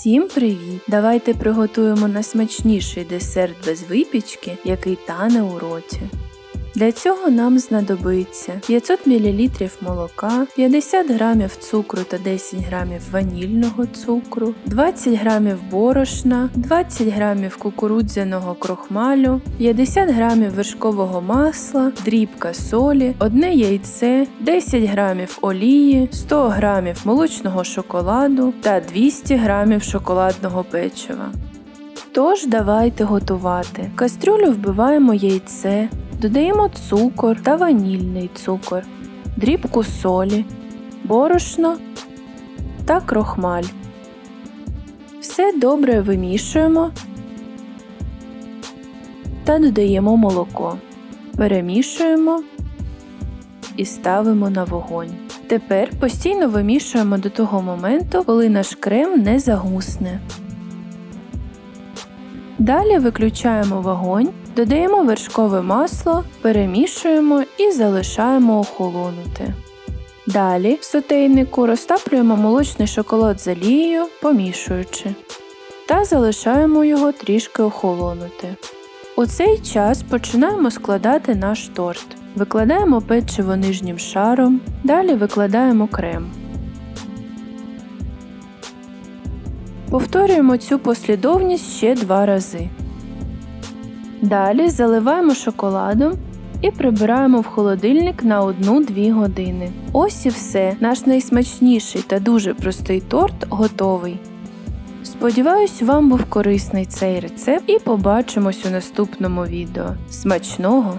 Всім привіт! Давайте приготуємо найсмачніший десерт без випічки, який тане у роті. Для цього нам знадобиться 500 мл молока, 50 г цукру та 10 г ванільного цукру, 20 г борошна, 20 г кукурудзяного крохмалю, 50 г вершкового масла, дрібка солі, одне яйце, 10 г олії, 100 г молочного шоколаду та 200 г шоколадного печива. Тож давайте готувати. В кастрюлю вбиваємо яйце, додаємо цукор та ванільний цукор, дрібку солі, борошно та крохмаль. Все добре вимішуємо та додаємо молоко. Перемішуємо і ставимо на вогонь. Тепер постійно вимішуємо до того моменту, коли наш крем не загусне. Далі виключаємо вогонь, додаємо вершкове масло, перемішуємо і залишаємо охолонути. Далі в сотейнику розтаплюємо молочний шоколад з олією, помішуючи, та залишаємо його трішки охолонути. У цей час починаємо складати наш торт. Викладаємо печиво нижнім шаром, далі викладаємо крем. Повторюємо цю послідовність ще два рази. Далі заливаємо шоколадом і прибираємо в холодильник на 1-2 години. Ось і все. Наш найсмачніший та дуже простий торт готовий. Сподіваюсь, вам був корисний цей рецепт і побачимось у наступному відео. Смачного!